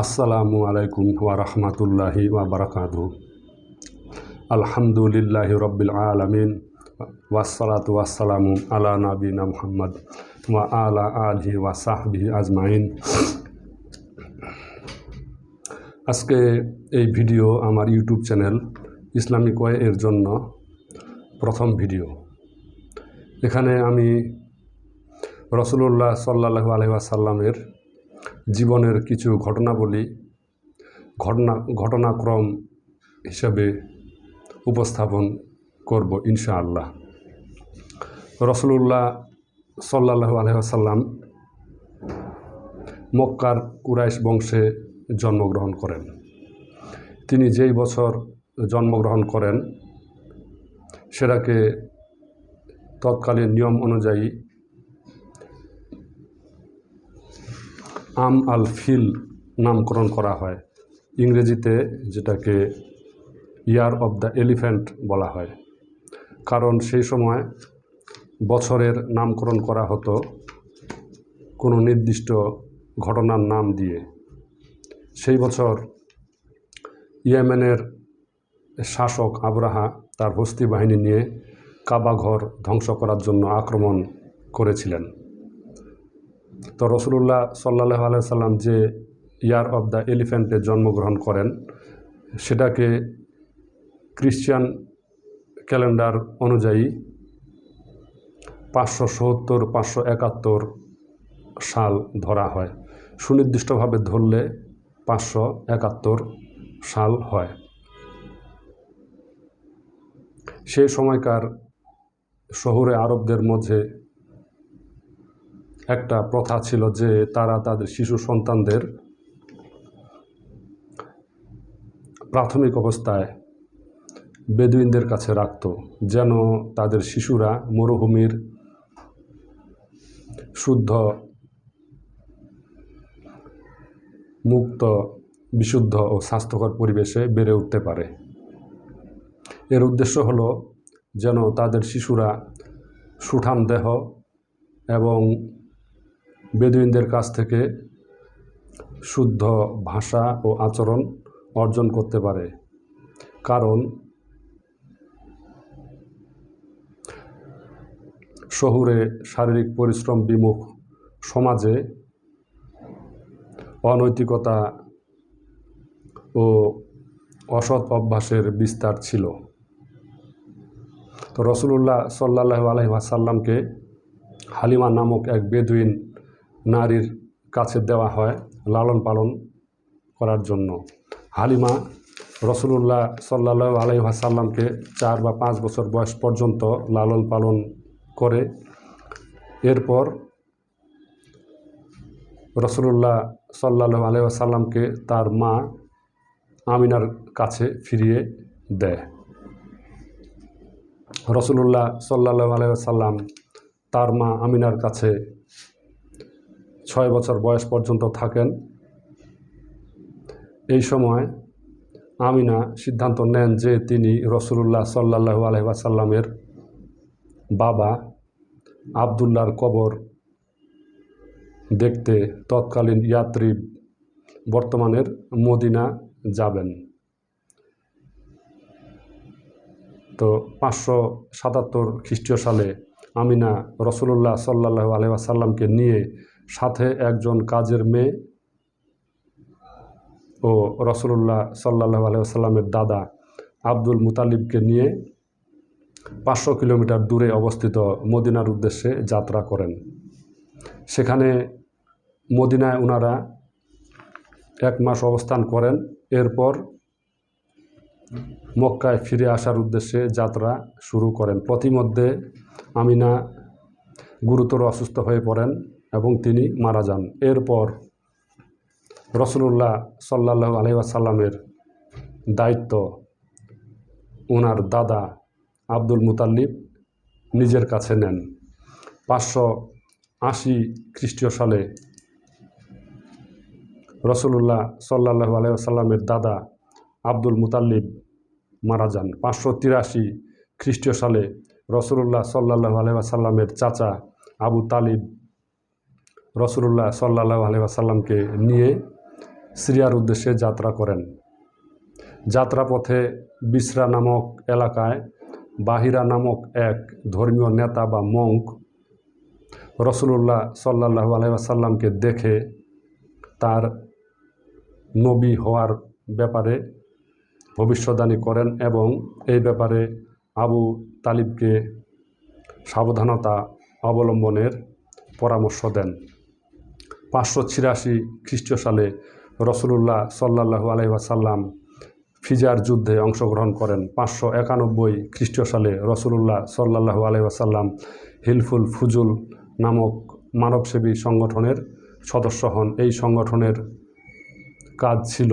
আসসালামু আলাইকুম ওয়া রাহমাতুল্লাহি ওয়া বারাকাতু আলহামদুলিল্লাহি রব্বিল আলামিন ওয়াসসালাতু ওয়াসসালামু আলা নাবিনা মুহাম্মদ ওয়া আলা আলিহি ওয়া সাহবিহি আজমাইন। আজকে এই ভিডিও আমার ইউটিউব চ্যানেল ইসলামিক ওয়ে এর জন্য প্রথম ভিডিও। এখানে আমি রসুল্লাহ সাল্লাহু আলহাসাল্লামের জীবনের কিছু ঘটনাবলী, ঘটনা, ঘটনাক্রম হিসাবে উপস্থাপন করব ইনশাআল্লাহ। রসুল্লাহ সাল্লাহ আলহাসাল্লাম মক্কার কুরাইশ বংশে জন্মগ্রহণ করেন। তিনি যেই বছর জন্মগ্রহণ করেন, সেটাকে তৎকালীন নিয়ম অনুযায়ী আম আল ফিল নামকরণ করা হয়। ইংরেজিতে যেটাকে ইয়ার অব দ্য এলিফ্যান্ট বলা হয়। কারণ সেই সময় বছরের নামকরণ করা হতো কোনো নির্দিষ্ট ঘটনার নাম দিয়ে। সেই বছর ইয়েমেনের শাসক আবরাহা তার হস্তি বাহিনী নিয়ে কাবাঘর ধ্বংস করার জন্য আক্রমণ করেছিলেন। তো রসুল্লাহ সাল্লাহ আলাইসাল্লাম যে ইয়ার অব দ্য এলিফ্যান্টে জন্মগ্রহণ করেন, সেটাকে ক্রিশ্চিয়ান ক্যালেন্ডার অনুযায়ী পাঁচশো সত্তর, পাঁচশো একাত্তর সাল ধরা হয়। সুনির্দিষ্টভাবে ধরলে পাঁচশো একাত্তর সাল হয়। সেই সময়কার শহুরে আরবদের মধ্যে একটা প্রথা ছিল যে তারা তাদের শিশু সন্তানদের প্রাথমিক অবস্থায় বেদুইনদের কাছে রাখত, যেন তাদের শিশুরা মরুভূমির শুদ্ধ, মুক্ত, বিশুদ্ধ ও স্বাস্থ্যকর পরিবেশে বেড়ে উঠতে পারে। এর উদ্দেশ্য হল যেন তাদের শিশুরা সুঠাম দেহ এবং বেদুইনদের কাছ থেকে শুদ্ধ ভাষা ও আচরণ অর্জন করতে পারে। কারণ, শহুরে শারীরিক পরিশ্রম বিমুখ সমাজে অনৈতিকতা ও অসৎ অভ্যাসের বিস্তার ছিল। তো রসুল্লাহ সাল্লাহ আলহিহাসাল্লামকে হালিমা নামক এক বেদুইন নারীর কাছে দেওয়া হয় লালন পালন করার জন্য। হালিমা রসুল্লাহ সাল্লাহ আলহিহাসাল্লামকে চার বা পাঁচ বছর বয়স পর্যন্ত লালন পালন করে। এরপর রসুল্লাহ সাল্লাহ আলহাসাল্লামকে তার মা আমিনার কাছে ফিরিয়ে দেয়। রসুল্লাহ সাল্লাহ আলহাম তার মা আমিনার কাছে ছয় বছর বয়স পর্যন্ত থাকেন। এই সময় আমিনা সিদ্ধান্ত নেন যে তিনি রসুল্লাহ সাল্লাহু আলহাসাল্লামের বাবা আবদুল্লার কবর দেখতে তৎকালীন ইয়াত্রী বর্তমানের মদিনা যাবেন। তো পাঁচশো সাতাত্তর খ্রিস্টীয় সালে আমিনা রসুল্লাহ সাল্লাহ আলহাসাল্লামকে নিয়ে সাথে একজন কাজের মেয়ে ও রসুল্লাহ সাল্লাহ আলহামের দাদা আব্দুল মুতালিবকে নিয়ে পাঁচশো কিলোমিটার দূরে অবস্থিত মদিনার উদ্দেশ্যে যাত্রা করেন। সেখানে মদিনায় ওনারা এক মাস অবস্থান করেন। এরপর মক্কায় ফিরে আসার উদ্দেশ্যে যাত্রা শুরু করেন। প্রতিমধ্যে আমিনা গুরুতর অসুস্থ হয়ে পড়েন। এবং তিনি মারা যান। এরপর রসুল্লাহ সাল্লাহ আলহাসাল্লামের দায়িত্ব ওনার দাদা আব্দুল মুতাল্লিব নিজের কাছে নেন। পাঁচশো আশি খ্রিস্টীয় সালে রসুল্লাহ সাল্লাহ আলহামের দাদা আব্দুল মুতাল্লিব মারা যান। পাঁচশো তিরাশি খ্রিস্টীয় সালে রসুল্লাহ সাল্লাহ আলহামের চাচা আবু তালিব রসুল্লাহ সাল্লাহ আলহাসাল্লামকে নিয়ে সিরিয়ার উদ্দেশ্যে যাত্রা করেন। যাত্রাপথে বিশ্রা নামক এলাকায় বাহিরা নামক এক ধর্মীয় নেতা বা মঙ্ক রসুলুল্লাহ সাল্লাহু আলহাসাল্লামকে দেখে তার নবী হওয়ার ব্যাপারে ভবিষ্যদ্বাণী করেন এবং এই ব্যাপারে আবু তালিবকে সাবধানতা অবলম্বনের পরামর্শ দেন। পাঁচশো ছিয়াশি খ্রিস্টীয় সালে রসুলুল্লাহ সাল্লাহু আলহিহাসাল্লাম ফিজার যুদ্ধে অংশগ্রহণ করেন। পাঁচশো একানব্বই খ্রিস্টীয় সালে রসুলুল্লাহ সাল্লাহু আলহিহাসাল্লাম হিলফুল ফুজুল নামক মানবসেবী সংগঠনের সদস্য হন। এই সংগঠনের কাজ ছিল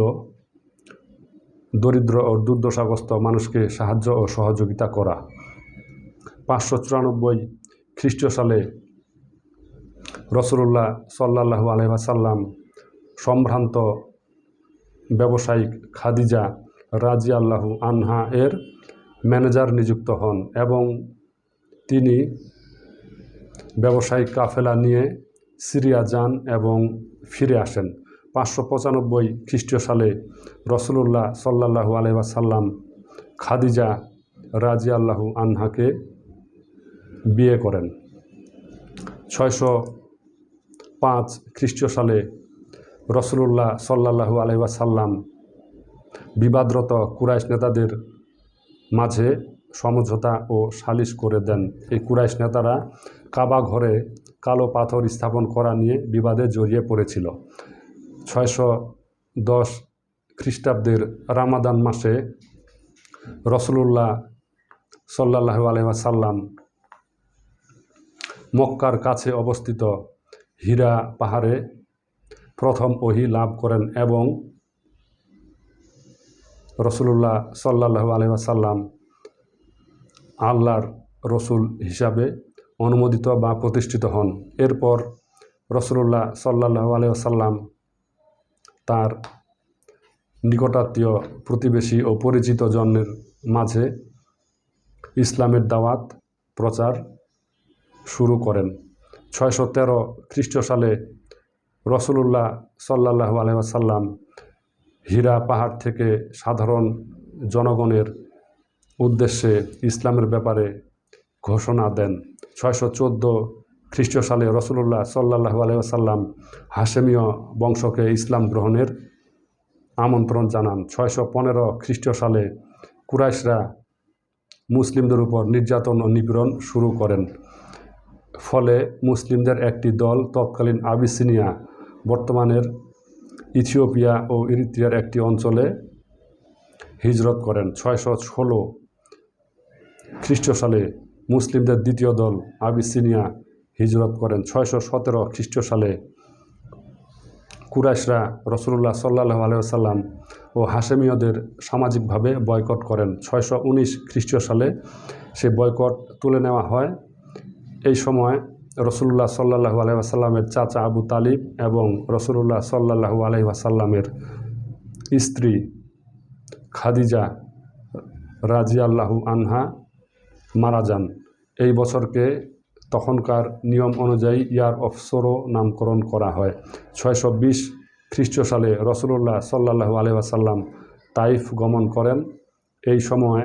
দরিদ্র ও দুর্দশাগ্রস্ত মানুষকে সাহায্য ও সহযোগিতা করা। পাঁচশো চুরানব্বই খ্রিস্টীয় সালে রসুল্লাহ সাল্লাহু আলহাসাল্লাম সম্ভ্রান্ত ব্যবসায়িক খাদিজা রাজি আল্লাহু আনহা এর ম্যানেজার নিযুক্ত হন এবং তিনি ব্যবসায়িক কাফেলা নিয়ে সিরিয়া যান এবং ফিরে আসেন। পাঁচশো পঁচানব্বই খ্রিস্টীয় সালে রসুলুল্লাহ সাল্লাহু আলহাসাল্লাম খাদিজা রাজি আল্লাহু আনহাকে বিয়ে করেন। ছয়শো পাঁচ খ্রিস্টীয় সালে রসুলুল্লাহ সাল্লাহু আলহাসাল্লাম বিবাদরত কুরাইশ নেতাদের মাঝে সমঝোতা ও সালিশ করে দেন। এই কুরাইশ নেতারা কাবা ঘরে কালো পাথর স্থাপন করা নিয়ে বিবাদে জড়িয়ে পড়েছিল। ছয়শো দশ খ্রিস্টাব্দের রামাদান মাসে রসুলুল্লাহ সাল্লাহু আলহাসাল্লাম মক্কার কাছে অবস্থিত হীরা পাহাড়ে প্রথম ওহি লাভ করেন এবং রসুলুল্লাহ সাল্লাহু আলহাসাল্লাম আল্লাহর রসুল হিসাবে অনুমোদিত বা প্রতিষ্ঠিত হন। এরপর রসুলুল্লাহ সাল্লাহু আলহাসাল্লাম তার নিকটাত্মীয় প্রতিবেশী ও পরিচিত জনের মাঝে ইসলামের দাওয়াত প্রচার শুরু করেন। ছয়শো তেরো খ্রিস্ট সালে রসুলুল্লাহ সাল্লাহু আলহাসাল্লাম হীরা পাহাড় থেকে সাধারণ জনগণের উদ্দেশ্যে ইসলামের ব্যাপারে ঘোষণা দেন। ছয়শো চোদ্দ খ্রিস্ট সালে রসুলুল্লাহ সাল্লাহু আলহাসাল্লাম হাসেমীয় বংশকে ইসলাম গ্রহণের আমন্ত্রণ জানান। ছয়শো পনেরো খ্রিস্ট সালে কুরাইশরা মুসলিমদের উপর নির্যাতন ও নিপীড়ন শুরু করেন। ফলে মুসলিমদের একটি দল তৎকালীন আবিসিনিয়া, বর্তমানের ইথিওপিয়া ও ইরিত্রিয়ার একটি অঞ্চলে হিজরত করেন। ছয়শো ষোলো খ্রিস্ট সালে মুসলিমদের দ্বিতীয় দল আবিসিনিয়া হিজরত করেন। ছয়শো সতেরো খ্রিস্ট সালে কুরাইশরা রসুল্লাহ সাল্লাহ আলহাম ও হাসেমীয়দের সামাজিকভাবে বয়কট করেন। ছয়শো উনিশ খ্রিস্টীয় সালে সে বয়কট তুলে নেওয়া হয়। এই সময় রসুল্লাহ সাল্লাহু আলহামের চাচা আবু তালিব এবং রসুল্লাহ সাল্লাহু আলহাসাল্লামের স্ত্রী খাদিজা রাজি আল্লাহু আনহা মারা যান। এই বছরকে তখনকার নিয়ম অনুযায়ী ইয়ার অফ সোরো নামকরণ করা হয়। ছয়শো বিশ খ্রিস্ট সালে রসুল্লাহ সাল্লাহু আলহাসাল্লাম তাইফ গমন করেন। এই সময়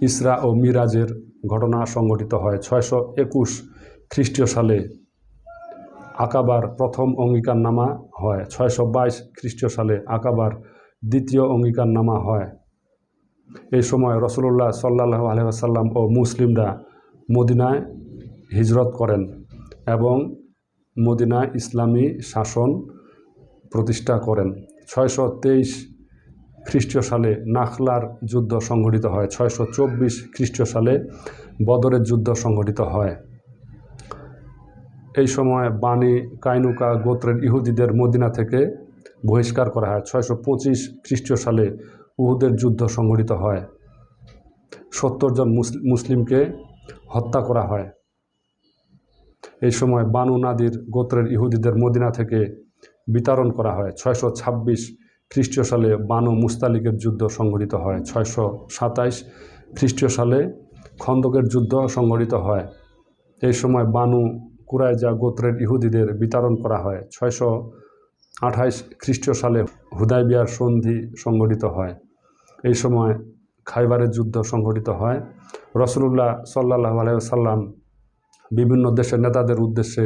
ইসরা ও মিরাজের ঘটনা সংঘটিত হয় ছয়শো একুশ খ্রিস্টীয় সালে। আকাবার প্রথম অঙ্গীকারনামা হয় ছয়শো বাইশ খ্রিস্টীয় সালে আকাবার দ্বিতীয় অঙ্গীকারনামা হয়। এই সময় রসুল্লাহ সাল্লাহ আলহাম ও মুসলিমরা মদিনায় হিজরত করেন এবং মদিনায় ইসলামী শাসন প্রতিষ্ঠা করেন। ছয়শো তেইশ খ্রিস্টীয় সালে নাখলার যুদ্ধ সংঘটিত হয়। ছয়শো চব্বিশ খ্রিস্টীয় সালে বদরের যুদ্ধ সংঘটিত হয়। এই সময় বাণী কাইনুকা গোত্রের ইহুদিদের মদিনা থেকে বহিষ্কার করা হয়। ছয়শো পঁচিশ খ্রিস্টীয় সালে উহুদের যুদ্ধ সংঘটিত হয়। সত্তর জন মুসলিমকে হত্যা করা হয়। এই সময় বানু নাদির গোত্রের ইহুদিদের মদিনা থেকে বিতরণ করা হয়। ছয়শো ছাব্বিশ খ্রিস্টীয় সালে বানু মুস্তালিকের যুদ্ধ সংঘটিত হয়। ছয়শো সাতাইশ খ্রিস্টীয় সালে খন্দকের যুদ্ধ সংঘটিত হয়। এই সময় বানু কুরাইজা গোত্রের ইহুদিদের বিতরণ করা হয়। ছয়শো আঠাইশ খ্রিস্টীয় সালে হুদাইবিয়ার সন্ধি সংগঠিত হয়। এই সময় খাইবারের যুদ্ধ সংঘটিত হয়। রসুলুল্লাহ সাল্লাহ আলাইসাল্লাম বিভিন্ন দেশের নেতাদের উদ্দেশ্যে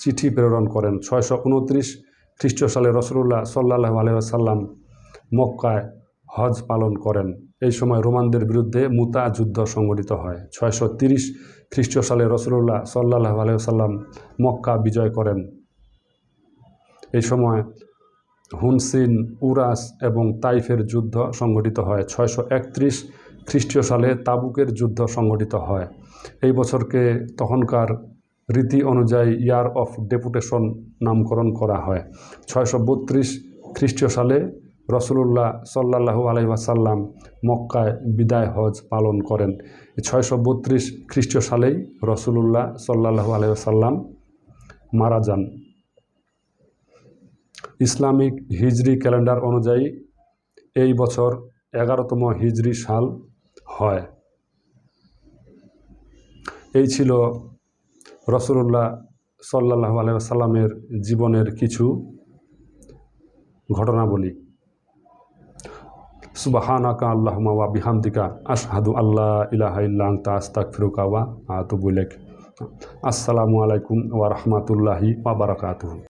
চিঠি প্রেরণ করেন। ছয়শো উনত্রিশ খ্রিস্টীয় সালে রসুল্লাহ সাল্লাহ আলাইসাল্লাম মক্কায় হজ পালন করেন। এই সময় রোমানদের বিরুদ্ধে মুতা যুদ্ধ সংঘটিত হয়। ছয়শো তিরিশ খ্রিস্টীয় সালে রসুলুল্লাহ সাল্লাহ আলাইসাল্লাম মক্কা বিজয় করেন। এই সময় হুনসিন, উরাস এবং তাইফের যুদ্ধ সংঘটিত হয়। ছয়শো একত্রিশ খ্রিস্টীয় সালে তাবুকের যুদ্ধ সংঘটিত হয়। এই বছরকে তখনকার রীতি অনুযায়ী ইয়ার অফ ডেপুটেশন নামকরণ করা হয়। ছয়শো বত্রিশ খ্রিস্টীয় সালে রসুলুল্লাহ সাল্লাহু আলহিহাসাল্লাম মক্কায় বিদায় হজ পালন করেন। ছয়শো বত্রিশ খ্রিস্টীয় সালেই রসুলুল্লাহ সাল্লাহু আলহিহাসাল্লাম মারা যান। ইসলামিক হিজরি ক্যালেন্ডার অনুযায়ী এই বছর এগারোতম হিজরি সাল হয়। এই ছিল রসুল্লাহ সাল্লাহ আলাইসাল্লামের জীবনের কিছু ঘটনাবলী। সুবাহানাকা আল্লাহমা ওয়া বিহামদিকা আসহাদু আল্লাহ ইলাহা ইল্লা আনতা আস্তাগফিরুকা ওয়া আতুবু ইলাইক। আসসালামু আলাইকুম ওয়া রাহমাতুল্লাহি